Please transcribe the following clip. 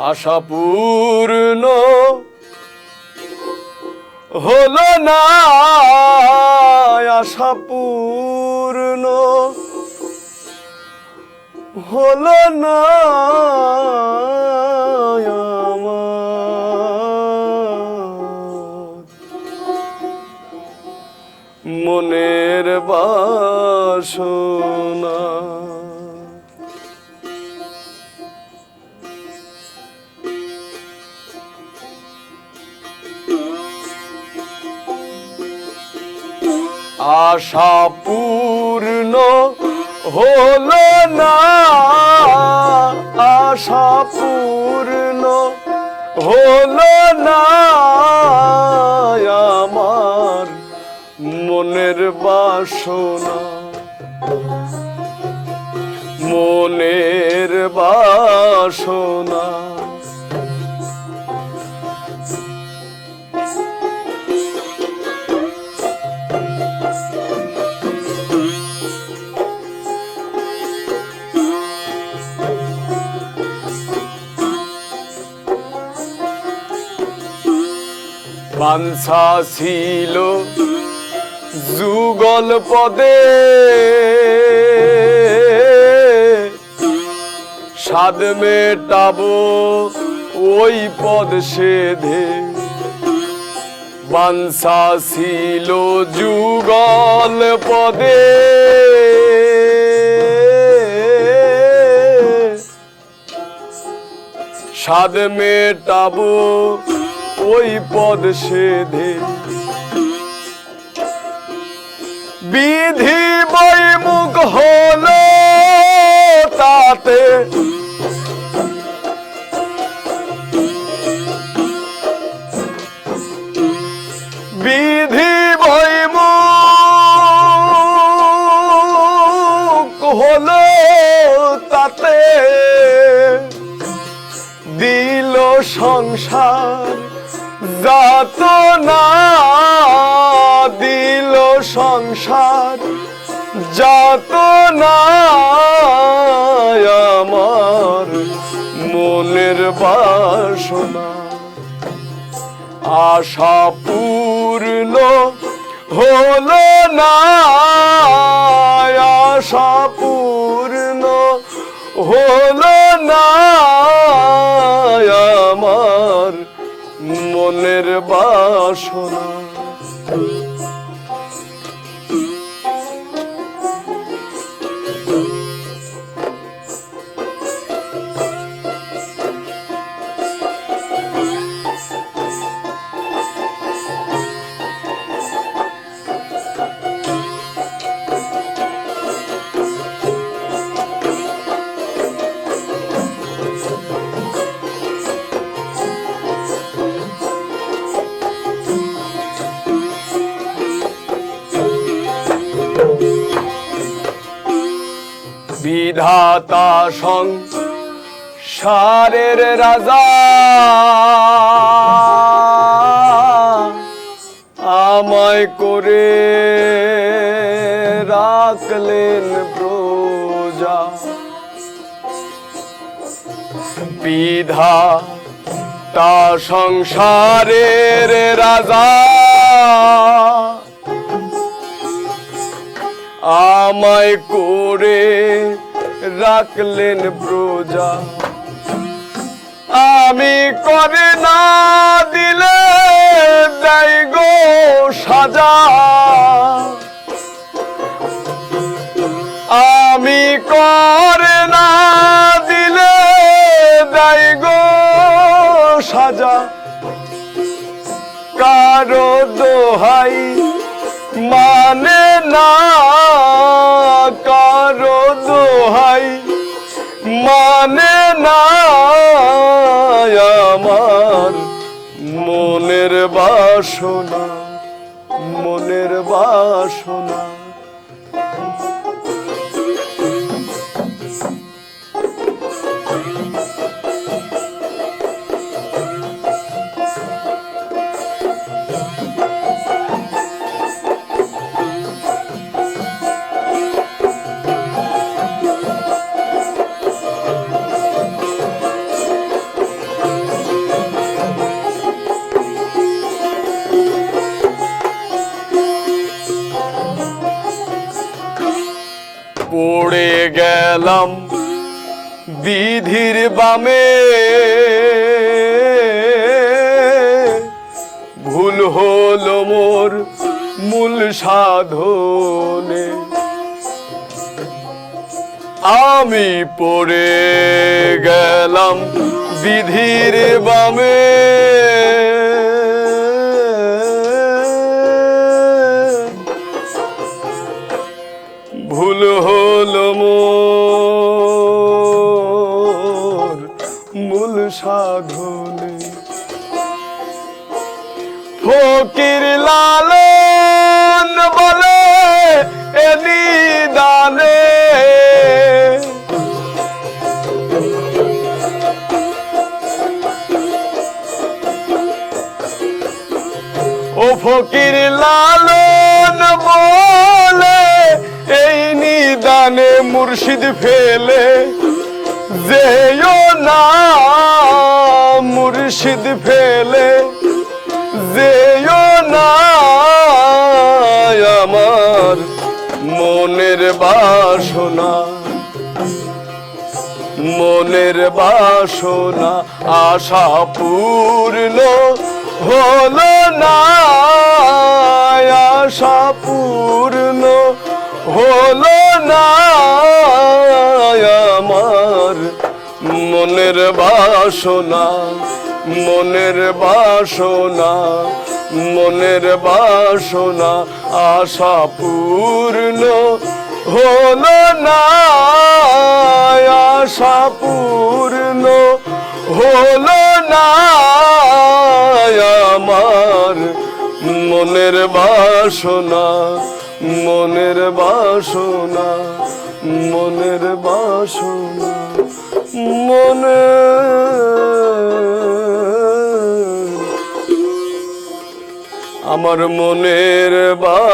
আশা পূর্ণ হলো না আশা পূর্ণ হলো না মনের বাসনা আশা পূর্ণ হলো না। আশা পূর্ণ হলো না। আমার মনের বাসনা মনের বাসনা। বাঞ্ছা ছিল যুগল পদে। সাদ মেটাব ওই পদ সেধে। বাঞ্ছা ছিল যুগল পদে। সাদ মেটাবো ওই পদ সেধে। বিধি বৈমুখ হলো তাতে। বিধি বৈমুখ হলো তাতে। দিল সংসার যাত না দিল সংসার যাত না আমার মনের বাসনা। আশা পূর্ণ হলো না, আশা পূর্ণ হলো না। মনের বাসনা। বিধাতা সং সারের রাজা। আমায় করে রাখলেন প্রজা। বিধা তা সংসারের রাজা। আমায় করে রাখলেন প্রজা আমি করে না দিলে দেয় গো সাজা। আমি করে না দিলে দেয় গো সাজা। কারও দোহাই মানে না, কারও দোহাই মানে না আমার মনের বাসনা মনের বাসনা। পড়ে গেলাম বিধির বামে। ভুল হলো মোর মূল সাধনে। আমি পড়ে গেলাম বিধির বামে। হলো মোর মূল সাধনে। ফকির লালন বলে এনি দানে ও ফকির লালন মুর্শিদ ফেলে যেও না, মুর্শিদ ফেলে যেও না, আমার মনের বাসনা মনের বাসনা আশা পূর্ণ হল না, আশা পূর্ণ হলো না আমার মনের বাসনা মনের বাসনা মনের বাসনা আশা পূর্ণ হলো না আশা পূর্ণ হলো না। আমার মনের বাসনা মনের বাসনা মনের বাসনা মনে। আমার মনের বাসনা।